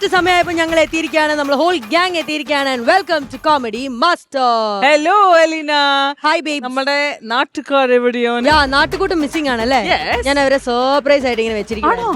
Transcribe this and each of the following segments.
Correct സമയമായപ്പോ ഞങ്ങൾ എത്തിയിരിക്കുകയാണ്. നമ്മൾ ഹോൾ ഗ്യാങ് എത്തിയിരിക്കുകയാണ്. Welcome to comedy master hello Elina hi baby നമ്മുടെ നാട്ടുകാർ എവിടെയോ? യാ നാട്ടുകൂട്ടം മിസ്സിംഗ് ആണല്ലേ? അല്ലേ ഞാൻ അവരെ സർപ്രൈസ് ആയിട്ട് ഇങ്ങനെ വെച്ചിരിക്കുന്നു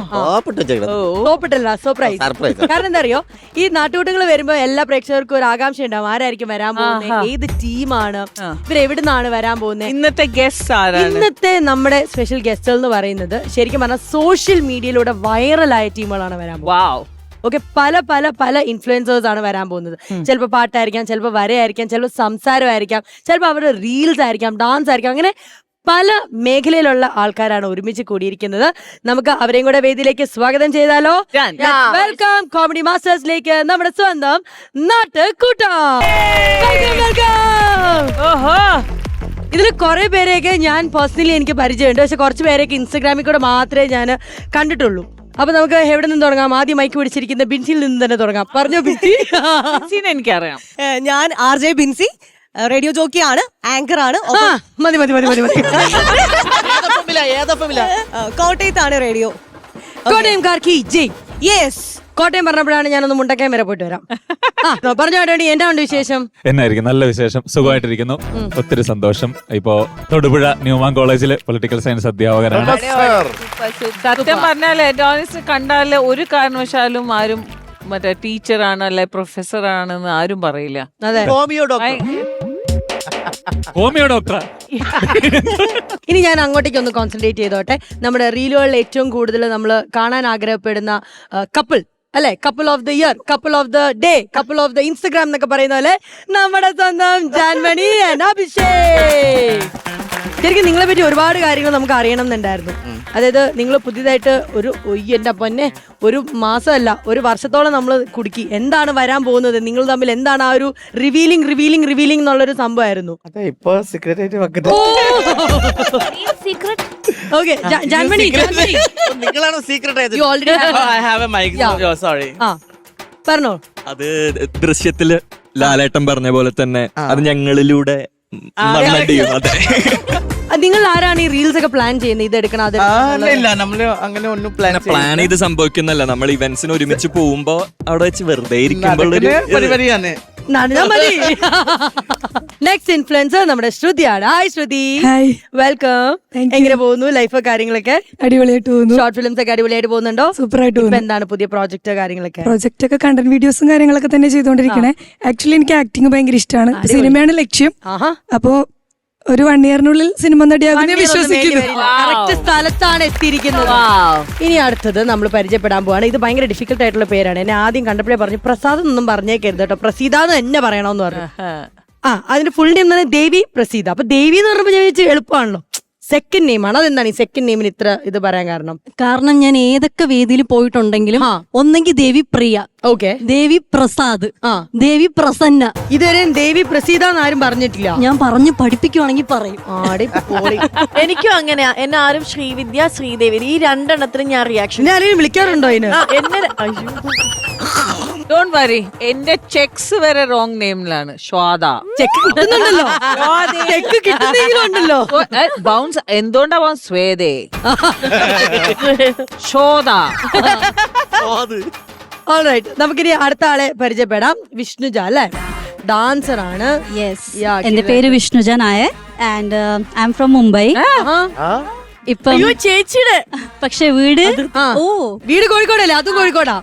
സർപ്രൈസ്. കാരണം എന്താ അറിയോ? ഈ നാട്ടുകൂട്ടങ്ങൾ വരുമ്പോൾ എല്ലാ പ്രേക്ഷകർക്കും ഒരു ആകാംക്ഷ ഉണ്ടാവും. ആരായിരിക്കും വരാൻ പോകുന്നത് ഏത് ടീമാണ് ഇവരെവിടുന്നാണ് ഇവർ എവിടുന്നാണ് വരാൻ പോകുന്നത് ഇന്നത്തെ ഗസ്റ്റ് ആരാണ്? ഇന്നത്തെ നമ്മുടെ സ്പെഷ്യൽ ഗസ്റ്റുകൾ എന്ന് പറയുന്നത് ശരിക്കും പറഞ്ഞാൽ സോഷ്യൽ മീഡിയയിലൂടെ വൈറലായ ടീമുകളാണ് വരാൻ പോകുന്നത് വാവ് ഓക്കെ പല പല പല ഇൻഫ്ലുവൻസേഴ്സ് ആണ് വരാൻ പോകുന്നത്. ചിലപ്പോൾ പാട്ടായിരിക്കാം ചിലപ്പോൾ വരയായിരിക്കാം ചിലപ്പോൾ സംസാരമായിരിക്കാം ചിലപ്പോൾ അവരുടെ റീൽസ് ആയിരിക്കാം ഡാൻസ് ആയിരിക്കാം അങ്ങനെ പല മേഖലയിലുള്ള ആൾക്കാരാണ് ഒരുമിച്ച് കൂടിയിരിക്കുന്നത്. നമുക്ക് അവരെയും കൂടെ വേദിയിലേക്ക് സ്വാഗതം ചെയ്താലോ? വെൽക്കം കോമഡി മാസ്റ്റേഴ്സിലേക്ക് നമ്മുടെ സ്വന്തം നാട്ടുകൂട്ടം. ഇതിൽ കുറെ പേരെയൊക്കെ ഞാൻ പേഴ്സണലി എനിക്ക് പരിചയമുണ്ട്. പക്ഷെ കുറച്ച് പേരെയൊക്കെ ഇൻസ്റ്റഗ്രാമിൽ കൂടെ മാത്രമേ ഞാൻ കണ്ടിട്ടുള്ളൂ. അപ്പൊ നമുക്ക് എവിടെ നിന്ന് തുടങ്ങാം? ആദ്യം മൈക്ക് പിടിച്ചിരിക്കുന്ന ബിൻസിയിൽ നിന്ന് തന്നെ തുടങ്ങാം. പറഞ്ഞോ ബിൻസി? സീൻ എനിക്കറിയാം. ഏഹ് ഞാൻ ആർ ജെ ബിൻസി ഏഹ് റേഡിയോ ജോക്കിയാണ് ആണ് ആങ്കർ ആണ്. ആ, മതി മതി മതി മതി മതി. ഏഹ് കോട്ടയത്താണ് റേഡിയോ. കോട്ടയം കാർക്കി ജയ്. യെസ് കോട്ടയം പറഞ്ഞപ്പോഴാണ് ഞാനൊന്ന് മുണ്ടക്കയം വരെ പോയിട്ട് വരാം. പറഞ്ഞു വേണ്ടി എന്താ ഉണ്ട് വിശേഷം? എന്നായിരിക്കും നല്ല വിശേഷം. സുഖമായിട്ടിരിക്കുന്നു. ഒത്തിരി സന്തോഷം. ഇപ്പോ തൊടുപുഴ ന്യൂമാൻ കോളേജിലെ പൊളിറ്റിക്കൽ സയൻസ് അധ്യാപകനാണ്. സത്യം പറഞ്ഞാൽ ഡോണിസ് കണ്ടാൽ ഒരു കാരണവശാലും ആരും മറ്റേ ടീച്ചറാണ് അല്ലെ പ്രൊഫസർ ആണെന്ന് ആരും പറയില്ല. Homeo doctor. ഹോമിയോ ഡോക്ടർ ഇനി ഞാൻ അങ്ങോട്ടേക്ക് ഒന്ന് കോൺസെൻട്രേറ്റ് ചെയ്തോട്ടെ. നമ്മുടെ റീലുകളിൽ ഏറ്റവും കൂടുതൽ നമ്മൾ കാണാൻ ആഗ്രഹപ്പെടുന്ന കപ്പിൾ അല്ലെ? Couple of the year couple of the day couple of the Instagram എന്നൊക്കെ പറയുന്ന പോലെ നമ്മുടെ സ്വന്തം ജാൻമണി അഭിഷേക്. ശരിക്കും നിങ്ങളെ പറ്റി ഒരുപാട് കാര്യങ്ങൾ നമുക്ക് അറിയണം എന്നുണ്ടായിരുന്നു. അതായത് നിങ്ങൾ പുതിയതായിട്ട് ഒരു എന്റെ എന്റെ പൊന്നെ ഒരു മാസമല്ല ഒരു വർഷത്തോളം നമ്മൾ കുടുക്കി. എന്താണ് വരാൻ പോകുന്നത്? നിങ്ങൾ തമ്മിൽ എന്താണ് ആ ഒരു റിവീലിംഗ് റിവീലിംഗ് റിവീലിംഗ് എന്നുള്ളൊരു സംഭവമായിരുന്നു. അതെ ഇപ്പൊ വെക്കട്ടെ. ഓക്കെ ജാൻമണി ജാൻമണി നിങ്ങളാണ് secret you already I have a mic sorry. ആ പറഞ്ഞോ. അത് ദൃശ്യത്തിൽ ലാലേട്ടൻ പറഞ്ഞ പോലെ തന്നെ അത് ഞങ്ങളിലൂടെ ചെയ്യും അതെ. നിങ്ങൾ ആരാണ് ഈ റീൽസ് ഒക്കെ പ്ലാൻ ചെയ്യുന്നത്? ഇത് എടുക്കണം അത് ഇല്ല, ഇല്ല നമ്മൾ അങ്ങനെ ഒന്നും പ്ലാൻ പ്ലാൻ ചെയ്ത് സംഭവിക്കുന്നല്ല നമ്മൾ ഇവന്റ്സിന് ഒരുമിച്ച് പോകുമ്പോ അവിടെ വെച്ച് വെറുതെ ഇരിക്കുമ്പോൾ മതി. നെക്സ്റ്റ് ഇൻഫ്ലുവൻസർ നമ്മുടെ ശ്രുതിയാണ് ഹായ് ശ്രുതി. വെൽക്കം എങ്ങനെ പോകുന്നു? ലൈഫ് കാര്യങ്ങളൊക്കെ? അടിപൊളിയായിട്ട് പോകുന്നു. ഷോർട്ട് ഫിലിംസ് ഒക്കെ അടിപൊളിയായിട്ട് പോകുന്നുണ്ടോ? സൂപ്പർ ആയിട്ട് പോകുന്നു. എന്താണ് പുതിയ പ്രോജക്റ്റ് കാര്യങ്ങളൊക്കെ? പ്രോജക്റ്റ് ഒക്കെ കണ്ടന്റ് വീഡിയോസും കാര്യങ്ങളൊക്കെ തന്നെ ചെയ്തുകൊണ്ടിരിക്കണേ ആക്ച്വലി എനിക്ക് ആക്ടിങ് ഭയങ്കര ഇഷ്ടമാണ് സിനിമയാണ് ലക്ഷ്യം. ആഹാ. അപ്പോ ഒരു വൺ ഇയറിനുള്ളിൽ സിനിമ നടിയാകും വിശ്വസിക്കുന്നു. സ്ഥലത്താണ് എത്തിയിരിക്കുന്നത്. ഇനി അടുത്തത് നമ്മൾ പരിചയപ്പെടാൻ പോവാണ്. ഇത് ഭയങ്കര ഡിഫിക്കൽട്ട് ആയിട്ടുള്ള പേരാണ്. എന്നെ ആദ്യം കണ്ടപ്പോഴേ പറഞ്ഞു പ്രസാദ് ഒന്നും പറഞ്ഞേക്കരുത് കേട്ടോ. പ്രസീത എന്ന് എന്നെ പറയണമെന്ന് പറഞ്ഞു ആ അതിന്റെ ഫുൾ നെയിം തന്നെ ദേവി പ്രസീത. അപ്പൊ ദേവി എന്ന് പറഞ്ഞപ്പോ ഞാൻ വിചാരിച്ചു എളുപ്പമാണല്ലോ സെക്കൻഡ് നെയിം ആണ്. അതെന്താണ് ഈ സെക്കൻഡ് നെയിമിന് ഇത്ര ഇത് പറയാൻ കാരണം? കാരണം ഞാൻ ഏതൊക്കെ വേദിയിൽ പോയിട്ടുണ്ടെങ്കിലും ആ. ഒന്നെങ്കിൽ ദേവി പ്രിയ ഓക്കെ ദേവി പ്രസാദ് ആ. ദേവി പ്രസന്ന. ഇതുവരെ ദേവി പ്രസീത എന്ന് ആരും പറഞ്ഞിട്ടില്ല. ഞാൻ പറഞ്ഞു പഠിപ്പിക്കുവാണെങ്കിൽ പറയും. ആടി പോളി. എനിക്കും അങ്ങനെയാ. എന്നെ ആരും ശ്രീവിദ്യ ശ്രീദേവി ഈ രണ്ടെണ്ണത്തിനും ഞാൻ റിയാക്ഷൻ ഞാൻ ആരെങ്കിലും വിളിക്കാറുണ്ടോ അതിന്? എന്നെ അയ്യോ. ഡോണ്ട് വരി എന്റെ ചെക്സ് വരെ റോങ് നെയിമിലാണ് ശ്വാദ ചെക്ക് കിട്ടുന്നുണ്ടല്ലോ. ചെക്ക് കിട്ടുന്നെങ്കിലും ഉണ്ടല്ലോ. ബൗൺസ് എന്തുകൊണ്ടാ ബൗൺസ് സ്വേദേ. ശോധ ഓൾറൈറ്റ് നമുക്കിനി അടുത്ത ആളെ പരിചയപ്പെടാം. വിഷ്ണുജ അല്ലെ? ഡാൻസർ ആണ്. എന്റെ പേര് Vishnuja Nair. And I am from Mumbai ഇപ്പം അയ്യോ ചേച്ചിയുടെ. പക്ഷെ വീട് ആ. ഓ. വീട് കോഴിക്കോടല്ലേ? അതും കോഴിക്കോടാ.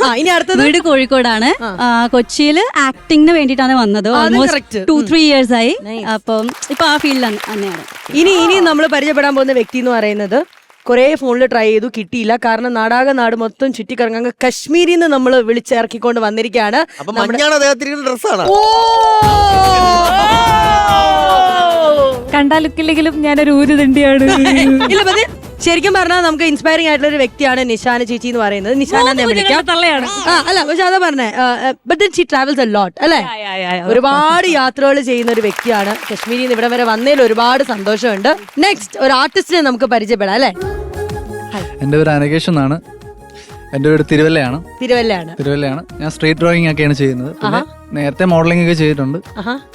ആ. ഇനി അടുത്തത്? വീട് കോഴിക്കോടാണ്. കൊച്ചിയിൽ ആക്ടിങ്ങിന് വേണ്ടിയിട്ടാണ് വന്നത്. അത് correct. Almost two three years ആയി. അപ്പം ഇപ്പൊ ആ ഫീൽഡിൽ തന്നെയാണ് ഇനി ഇനി നമ്മൾ പരിചയപ്പെടാൻ പോകുന്ന വ്യക്തി എന്ന് പറയുന്നത് കുറെ ഫോണിൽ ട്രൈ ചെയ്തു കിട്ടിയില്ല. കാരണം നാടാക നാട് മൊത്തം ചുറ്റിക്കറങ്ങാൻ കശ്മീരിൽ നിന്ന് നമ്മൾ വിളിച്ചിറക്കിക്കൊണ്ട് വന്നിരിക്കുകയാണ്. അപ്പൊ മഞ്ഞാണ് അദ്ദേഹത്തിന് ഡ്രസ്സാണ് ഓ! കണ്ടാ ലുക്കില്ലെങ്കിലും ഞാനൊരു ഊര് തണ്ടിയാണ്. ഇല്ല ശരിക്കും പറഞ്ഞാൽ നമുക്ക് ഇൻസ്പയറിംഗ് ആയിട്ടുള്ള ഒരു വ്യക്തിയാണ് നിഷാന ചേച്ചി എന്ന് പറയുന്നത്. നിഷാന എന്ന് വിളിക്കാം. തള്ളയാണ്. ആ അല്ല പക്ഷെ അതാ പറഞ്ഞേ but she travels a lot അല്ലേ? ഒരുപാട് യാത്രകൾ ചെയ്യുന്ന ഒരു വ്യക്തിയാണ്. കശ്മീരിൽ നിന്ന് ഇവിടെ വരെ വന്നതിൽ ഒരുപാട് സന്തോഷമുണ്ട്. നെക്സ്റ്റ് ഒരു ആർട്ടിസ്റ്റിനെ നമുക്ക് പരിചയപ്പെടാം അല്ലേ? എന്റെ പേര് അനകേഷ് എന്നാണ്. എന്റെ പേര് തിരുവല്ലയാണ്. തിരുവല്ലയാണ്. തിരുവല്ലയാണ്. ഞാൻ സ്ട്രീറ്റ് ഡ്രോയിങ് ഒക്കെയാണ് ചെയ്യുന്നത്. പിന്നെ നേരത്തെ മോഡലിംഗ് ഒക്കെ ചെയ്തിട്ടുണ്ട്.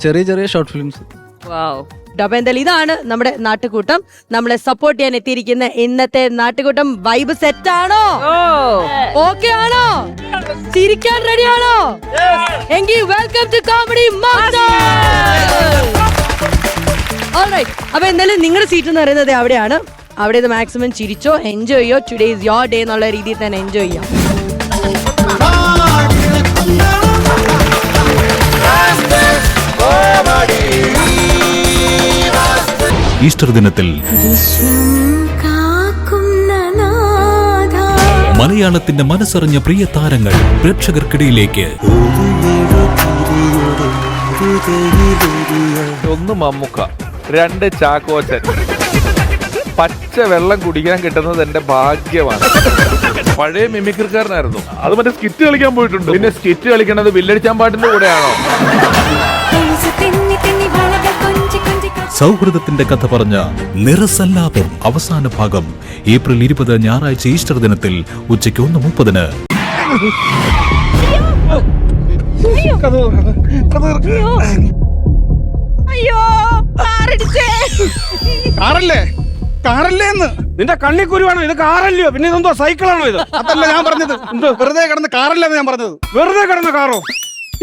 ചെറിയ ചെറിയ ഷോർട്ട് ഫിലിംസ് വാവ് അപ്പൊ എന്തായാലും ഇതാണ് നമ്മുടെ നാട്ടുകൂട്ടം. നമ്മളെ സപ്പോർട്ട് ചെയ്യാൻ എത്തിയിരിക്കുന്ന ഇന്നത്തെ നാട്ടുകൂട്ടം വൈബ് സെറ്റ് ആണോ? ഓക്കെ ആണോ? ചിരിക്കാൻ റെഡി ആണോ? എങ്കിൽ വെൽക്കം ടു കോമഡി അപ്പൊ എന്തായാലും നിങ്ങളുടെ സീറ്റ് എന്ന് പറയുന്നത് അവിടെയാണ്. അവിടെ ഇത് മാക്സിമം ചിരിച്ചോ എൻജോയ് ചെയ്യോ. ടുഡേ ഇസ് യോർ ഡേ എന്നുള്ള രീതിയിൽ തന്നെ എൻജോയ് ചെയ്യാം. ഈസ്റ്റർ ദിനത്തിൽ മലയാളത്തിന്റെ മനസ്സറിഞ്ഞ പ്രിയ താരങ്ങൾ പ്രേക്ഷകർക്കിടയിലേക്ക്. ഒന്ന് മമ്മുക്ക രണ്ട് ചാക്കോച്ചൻ. പച്ച വെള്ളം കുടിക്കാൻ കിട്ടുന്നത് എന്റെ ഭാഗ്യമാണ്. പഴയ മിമിക്രിക്കാരനായിരുന്നു. അത് മറ്റേ സ്കിറ്റ് കളിക്കാൻ പോയിട്ടുണ്ട്. പിന്നെ സ്കിറ്റ് കളിക്കണത് വില്ലടിച്ചാൻ പാട്ടിന്റെ കൂടെയാണോ? സൗഹൃദത്തിന്റെ കഥ പറഞ്ഞ നിറസല്ലാപം അവസാന ഭാഗം ഏപ്രിൽ ഇരുപത് ഞായറാഴ്ച ഈസ്റ്റർ ദിനത്തിൽ ഉച്ചയ്ക്ക് ഒന്ന് മുപ്പതിന്. കാറല്ലേ? കാറല്ലേന്ന് നിന്റെ കണ്ണി കുരുവാണോ ഇത് കാറല്ലയോ? പിന്നെ ഇതെന്തോ സൈക്കിളാണോ ഇത്? അതല്ല ഞാൻ പറഞ്ഞത്. വെറുതെ കിടന്ന് കാറല്ലെന്ന് ഞാൻ പറഞ്ഞത്. വെറുതെ കിടന്ന കാറോ?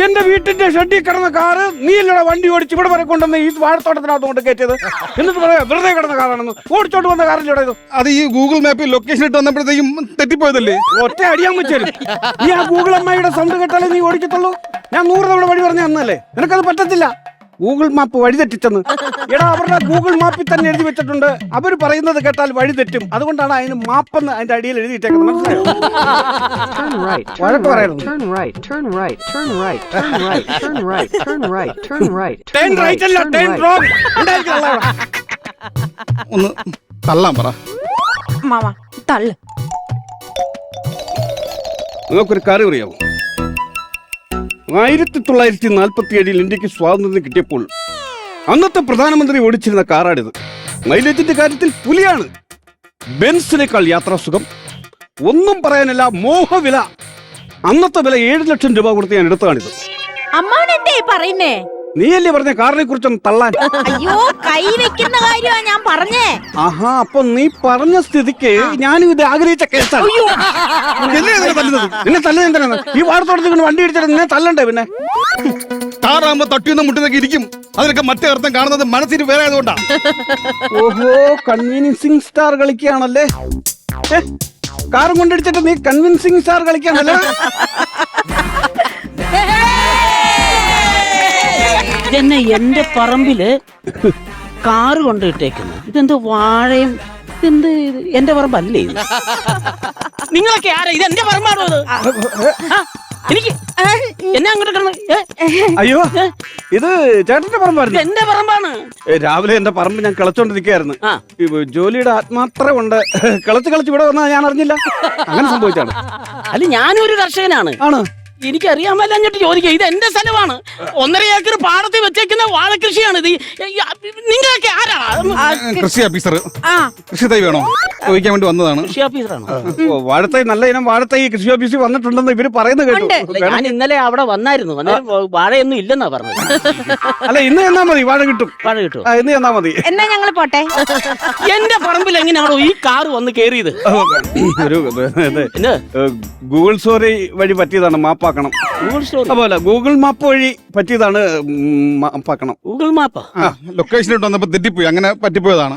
എന്റെ വീട്ടിന്റെ ഷെഡിൽ കിടന്ന കാറ് നീ അല്ലടാ വണ്ടി ഓടിച്ച് ഇവിടെ വരെ കൊണ്ടുവന്ന് ഈ വാഴത്തോട്ടത്തിനകത്ത് കൊണ്ട് കയറ്റിയത്. എന്നിട്ട് പറയാ വെറുതെ കിടന്ന കാറാണെന്ന്. ഓടിച്ചോണ്ട് വന്ന കാറിലൂടെ ഇത്. അത് ഈ ഗൂഗിൾ മാപ്പിൽ ലൊക്കേഷൻ ഇട്ട് വന്നപ്പോഴത്തേക്കും തെറ്റിപ്പോയതല്ലേ? ഒറ്റ അടിയാൻ വെച്ചേരും നീ ആ ഗൂഗിൾ അമ്മയുടെ സൗണ്ട് കേട്ടാലേ നീ ഓടിക്കത്തുള്ളൂ. ഞാൻ നൂറ് തവണ വഴി പറഞ്ഞു തന്നല്ലേ നിനക്കത് പറ്റത്തില്ല. ഗൂഗിൾ മാപ്പ് വഴി തെറ്റിച്ചെന്ന്. എടാ അവരുടെ ഗൂഗിൾ മാപ്പിൽ തന്നെ എഴുതി വെച്ചിട്ടുണ്ട്. അവർ പറയുന്നത് കേട്ടാൽ വഴി തെറ്റും. അതുകൊണ്ടാണ് അതിന് മാപ്പെന്ന് അതിന്റെ അടിയിൽ എഴുതിയിട്ടേക്കുന്നത്. മനസ്സിലായോ? വഴക്ക്. ഒന്ന് തള്ളാൻ പറ. മാമ തള്ളു. നിങ്ങൾക്കൊരു കറി അറിയാമോ ആയിരത്തി തൊള്ളായിരത്തി നാൽപ്പത്തി ഏഴിൽ ഇന്ത്യയ്ക്ക് സ്വാതന്ത്ര്യം കിട്ടിയപ്പോൾ അന്നത്തെ പ്രധാനമന്ത്രി ഓടിച്ചിരുന്ന കാറാണിത്. മൈലേജിന്റെ കാര്യത്തിൽ പുലിയാണ്. ബെൻസിനേക്കാൾ യാത്രാസുഖം. ഒന്നും പറയാനില്ല മോഹവില. അന്നത്തെ വില ഏഴ് ലക്ഷം രൂപ കൊടുത്ത് ഞാൻ എടുത്തതാണിത്. പറയുന്നേ? നീയല്ലേ പറഞ്ഞ കാറിനെ കുറിച്ചൊന്ന് തള്ളാൻ? അയ്യോ കൈ വെക്കുന്ന കാര്യമാണ് ഞാൻ പറഞ്ഞേ. ആഹാ അപ്പൊ നീ പറഞ്ഞ സ്ഥിതിക്ക് ഞാനും ഇത് ആഗ്രഹിച്ച കേസാണ്. എന്നെ ഇതിനെ തല്ലുന്നത്? നിന്നെ തല്ലുന്നത് എന്തിനാണ്? ഈ വാർത്തോടത്ത് വണ്ടി ഇടിച്ചിട്ട് നിന്നെ തല്ലണ്ടേ പിന്നെ? കാറാകുമ്പോ തട്ടിയൊന്നും മുട്ടുന്നൊക്കെ ഇരിക്കും. അതിനൊക്കെ മറ്റേ അർത്ഥം കാണുന്നത് മനസ്സിന് വേറെ ആയതുകൊണ്ടാ. ഓഹോ കൺവീനിയൻസിങ് സ്റ്റാർ കളിക്കുകയാണല്ലേ? കാറും കൊണ്ടിടിച്ചിട്ട് നീ കൺവിൻസിങ് സ്റ്റാർ കളിക്കുകയാണല്ലേ? ഇതെന്നെ എന്റെ പറമ്പിൽ കാറ് കൊണ്ടിട്ടേക്കുന്നു. ഇതെന്ത് വാഴയും ഇതെന്ത് ഇത്? എന്റെ പറമ്പല്ലേ ഇത്? നിങ്ങളൊക്കെ ആരാ? ഇത് എന്റെ പറമ്പാണോ ഇത്? ആ, എനിക്ക് എന്നെ അങ്ങോട്ട് കിടന്ന് ഏ, അയ്യോ ഇത് ചേട്ടന്റെ പറമ്പായിരുന്നു ഇത് എന്റെ പറമ്പാണ്. ഏ, രാവിലെ എന്റെ പറമ്പ് ഞാൻ കിളച്ചോണ്ടിരിക്കുകയായിരുന്നു ആ. ഈ ജോലിയുടെ ആത്മാർത്ഥ കൊണ്ട് കിളച്ച് കളിച്ച് ഇവിടെ വന്നാ ഞാൻ അറിഞ്ഞില്ല. അങ്ങനെ സംഭവിച്ചാണ്. അല്ല ഞാനും ഒരു കർഷകനാണ്. ആണ്. എനിക്കറിയാൻ മേലഞ്ഞിട്ട് ചോദിക്കുക ഇത് എന്റെ സ്ഥലമാണ്. ഒന്നര ഏക്കർ പാടത്തിൽ വെച്ചേക്കുന്ന വാഴകൃഷിയാണ് ഇത്. നിങ്ങളൊക്കെ ആരാണ് കൃഷി ഓഫീസർ കൃഷി തൈ വേണോ? ചോദിക്കാൻ വേണ്ടി വന്നതാണ്. കൃഷി ഓഫീസറാണ് വാഴത്തൈ നല്ല ഇനം വാഴത്തൈ കൃഷി ഓഫീസിൽ വന്നിട്ടുണ്ടെന്ന് ഇവർ പറയുന്നത് കേട്ടു. ഞാൻ ഇന്നലെ അവിടെ വന്നായിരുന്നു. വാഴയൊന്നും ഇല്ലെന്നാ പറഞ്ഞത്. അല്ല ഇന്ന് എന്നാ മതി. വാഴ കിട്ടും. വാഴ കിട്ടും. ഇന്ന് എന്നാ മതി. എന്നാ ഞങ്ങൾ പോട്ടെ. എന്റെ പറമ്പിൽ എങ്ങനെയാണോ ഈ കാർ വന്ന് കേറിയത്? ഒരു ഗൂഗിൾ സ്റ്റോറി വഴി പറ്റിയതാണ്. മാപ്പാക്കണം ഗൂഗിൾ സ്റ്റോറി ഗൂഗിൾ മാപ്പ് വഴി പറ്റിയതാണ് മാപ്പാക്കണം ഗൂഗിൾ മാപ്പ് ലൊക്കേഷനിട്ട് വന്നപ്പോ തെറ്റിപ്പോയി. അങ്ങനെ പറ്റിപ്പോയതാണ്.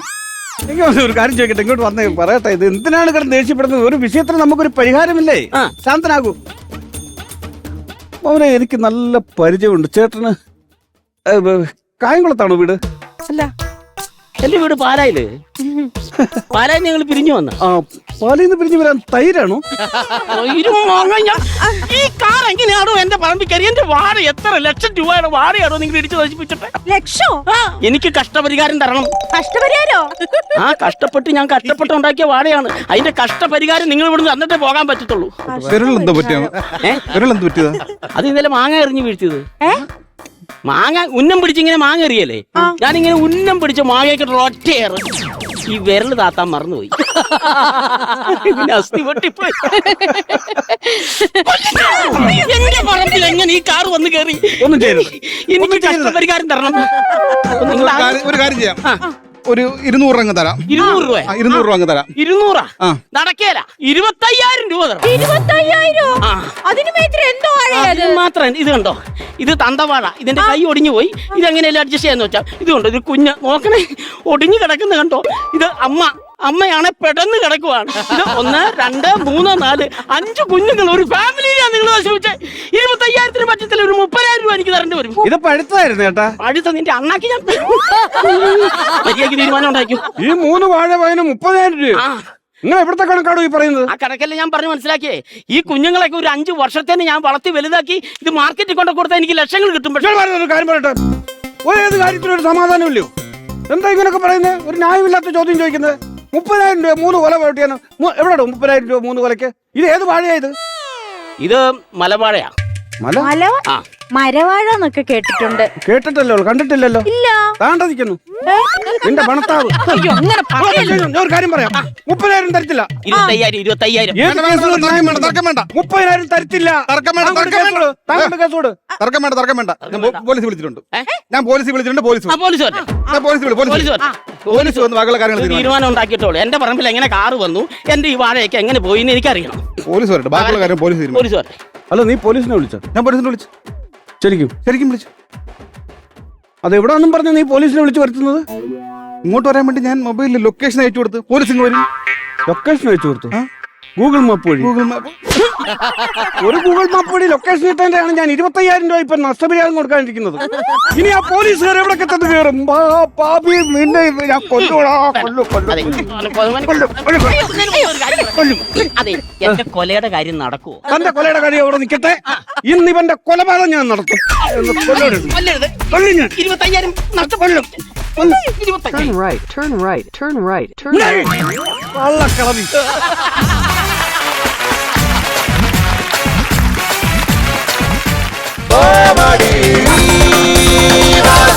എനിക്ക് ഒരു കാര്യം ചോദിക്കട്ടെ ഇങ്ങോട്ട് വന്നേ പറയട്ടെ ഇത് എന്തിനാണ് കിടന്ന് ദേഷ്യപ്പെടുന്നത്? ഒരു വിഷയത്തിന് നമുക്കൊരു പരിഹാരമില്ലേ. ശാന്തനാകൂ. മോനെ എനിക്ക് നല്ല പരിചയമുണ്ട്. ചേട്ടന് കായംകുളത്താണോ വീട്? അല്ല. എന്റെ വീട് പാലായിൽ. പാലായി ഞങ്ങൾ പിരിഞ്ഞു വന്ന. ആ പാലിൽ നിന്ന് പിരിഞ്ഞു വരാൻ തൈരാണോ? ഈ കാർ എങ്ങനെയാണോ എന്റെ പറമ്പിൽ കയറി? എന്റെ വാഴ എത്ര ലക്ഷം രൂപയുടെ വാഴയാണോ നിങ്ങൾ ഇടിച്ചു നശിപ്പിച്ചിട്ട്? ലക്ഷോ? എനിക്ക് കഷ്ടപരിഹാരം തരണം. കഷ്ടപരിഹാരോ? ആ കഷ്ടപ്പെട്ട് ഞാൻ കഷ്ടപ്പെട്ട് ഉണ്ടാക്കിയ വാഴയാണ് അതിന്റെ കഷ്ടപരിഹാരം നിങ്ങൾ ഇവിടുന്ന് തന്നിട്ടേ പോകാൻ പറ്റത്തുള്ളൂ. അത് ഇന്നലെ മാങ്ങ എറിഞ്ഞു വീഴ്ത്തിയത്. മാങ്ങ ഉന്നം പിടിച്ചിങ്ങനെ മാങ്ങ എറിയല്ലേ? ഞാനിങ്ങനെ ഉന്നം പിടിച്ച് മാങ്ങയൊക്കെ ഒറ്റയേറ് ഈ വിരൽ താത്താൻ മറന്നുപോയി. പിന്നെ അസ്ഥി പൊട്ടിപ്പോയി. എന്റെ പറമ്പിൽ എങ്ങനെ ഈ കാറ് വന്ന് കയറി? ഒന്നും ചെയ്യരുത്. എനിക്ക് നഷ്ടപരിഹാരം തരണം. ഒരു കാര്യം ചെയ്യാം. ഒരു ഇരുന്നൂറ് അങ്ങ് തരാം. ഇരുന്നൂറ് രൂപ ആ, ഇരുന്നൂറ് രൂപ അങ്ങ് തരാം. ഇരുന്നൂറാ? ആ. നടക്കേല. ഇരുപത്തയ്യായിരം രൂപ തരാം. ഇരുപത്തയ്യായിരോ? ആ. അതിന് മേത്ര എന്തോ ഇത് മാത്രം ഇത് കണ്ടോ? ഇത് തന്തവാഴ ഇതിന്റെ കൈ ഒടിഞ്ഞു പോയി. ഇത് എങ്ങനെയല്ലേ അഡ്ജസ്റ്റ് ചെയ്യാന്ന് വെച്ചാൽ ഇത് കണ്ടോ? ഇത് കുഞ്ഞ് നോക്കണേ. ഒടിഞ്ഞു കിടക്കുന്ന കണ്ടോ? ഇത് അമ്മ. അമ്മയാണ് പെടന്ന് കിടക്കുവാണ്. ഇത് ഒന്ന് രണ്ട് മൂന്ന് നാല് അഞ്ച് കുഞ്ഞുങ്ങൾ ഒരു ഫാമിലിയിലാണ് നിങ്ങൾ നശിപ്പിച്ചത് ഇരുപത്തയ്യായിരത്തിന് പറ്റത്തില്ല ഒരു മുപ്പതിനായിരം രൂപ എനിക്ക് തരേണ്ടി വരും. ഇത് പഴുത്തായിരുന്നു കേട്ടാ പഴുത്ത നിന്റെ അണ്ണാക്കി ഞാൻ മര്യാദയ്ക്ക് തീരുമാനം ഉണ്ടാക്കും ഈ മൂന്ന് വാഴ പയന് മുപ്പതിനായിരം രൂപ നിങ്ങൾ എവിടുത്തെ കണക്കാണോ ഈ പറയുന്നത്? ആ കണക്കല്ലേ ഞാൻ പറഞ്ഞു മനസ്സിലാക്കിയേ. ഈ കുഞ്ഞുങ്ങളൊക്കെ ഒരു അഞ്ച് വർഷത്തേന് ഞാൻ വളർത്തി വലുതാക്കി ഇത് മാർക്കറ്റിൽ കൊണ്ടു കൊടുത്താൽ എനിക്ക് ലക്ഷങ്ങൾ കിട്ടും പക്ഷേ കാര്യം പറയട്ടെ ഒരു ഏത് കാര്യത്തിനും ഒരു സമാധാനമില്ലയോ? എന്താ ഇങ്ങനെയൊക്കെ പറയുന്നത്? ഒരു ന്യായമില്ലാത്ത ചോദ്യം ചോദിക്കുന്നത്. മുപ്പതിനായിരം രൂപ മൂന്ന് കൊല പോട്ടിയാണ് എവിടെ മുപ്പതിനായിരം രൂപ മൂന്ന് കൊലയ്ക്ക്? ഇത് ഏത് വാഴയാ ഇത്? ഇത് മലവാഴയാ. മല? മല? ആ. മരവാഴ എന്നൊക്കെ കേട്ടിട്ടുണ്ട്. കേട്ടിട്ടല്ലോ കണ്ടിട്ടില്ലല്ലോ. ഇല്ല. താണ്ട നിൽക്കുന്നു നിന്റെ പണത്താവ്. അയ്യോ അങ്ങനെ പറയല്ലേ. ഞാൻ ഒരു കാര്യം പറയാം. മുപ്പതിനായിരം തരത്തില്ല. ഇരുപത്തയ്യായിരം ഇരുപത്തയ്യായിരം. ഏത് വേണ്ട, വേണ്ട, കേസിലും ഒരു ന്യായം വേണ്ട, തർക്കം വേണ്ട. മുപ്പതിനായിരം തരത്തില്ല. തർക്കം വേണ്ട, താങ്കളുടെ തർക്കം കേസോട്, താങ്കളുടെ കേസോട് തർക്കം വേണ്ട തർക്കം വേണ്ട. ഞാൻ പോ- പോലീസ് വിളിച്ചിട്ടുണ്ട്. ഏ? ഞാൻ പോലീസ് വിളിച്ചിട്ടുണ്ട് പോലീസ് ആ പോലീസ് വരട്ടെ ഞാൻ പോലീസ് വിളി പോലീസ് പോലീസ് വിളി. വരട്ടെ പോലീസ് വന്ന് ബാക്കിയുള്ള കാര്യങ്ങൾ ഒരു തീരുമാനിക്കും. തീരുമാനം ഉണ്ടാക്കിയിട്ടോളൂ. എന്റെ പറമ്പിൽ എങ്ങനെ കാറ് വന്നു? എന്റെ ഈ വാഴയൊക്കെ എങ്ങനെ പോയി എന്ന് എനിക്കറിയണം. പോലീസ് വരട്ടെ ബാക്കിയുള്ള കാര്യം പോലീസ് തീരുമാനിക്കും. പോലീസ് വരട്ടെ. അല്ല നീ പോലീസിനെ വിളിച്ചോ? ഞാൻ പോലീസിനെ വിളിച്ചു. ശരിക്കും. ശരിക്കും വിളിച്ചു. അത് എവിടാന്നും പറഞ്ഞ് നീ പോലീസിനെ വിളിച്ചു വരുത്തുന്നത്? ഇങ്ങോട്ട് വരാൻ വേണ്ടി ഞാൻ മൊബൈലിൽ ലൊക്കേഷൻ അയച്ചു കൊടുത്ത്. പോലീസ് ഇങ്ങ് വരും. ലൊക്കേഷൻ അയച്ചു കൊടുത്തു. ഗൂഗിൾ മാപ്പ് വഴി. Google map. ഒരു ഗൂഗിൾ മാപ്പ് വഴി ലൊക്കേഷൻ ഇട്ടതിന്റെയാണ് ഞാൻ ഇരുപത്തയ്യായിരം രൂപ ഇപ്പൊ നഷ്ടപരിഹാരം കൊടുക്കാനിരിക്കുന്നത്. ഇനി ആ പോലീസുകാർ എവിടെ ചെന്ന് കയറും പാ, പാപി നിന്നെ ഞാൻ കൊല്ലൂടാ കൊല്ലു കൊല്ലു അതെ. എന്റെ കൊലയുടെ കാര്യം നടക്കുവോ? തന്റെ കൊലയുടെ കാര്യം അവിടെ നിൽക്കട്ടെ ഇന്ന് ഇവന്റെ കൊലപാതകം ഞാൻ നടത്തും. കൊല്ലും ഞാൻ. ഇരുപത്തയ്യായിരം നഷ്ടക്കൊല്ലും കള്ളക്കളവി 머리. 위로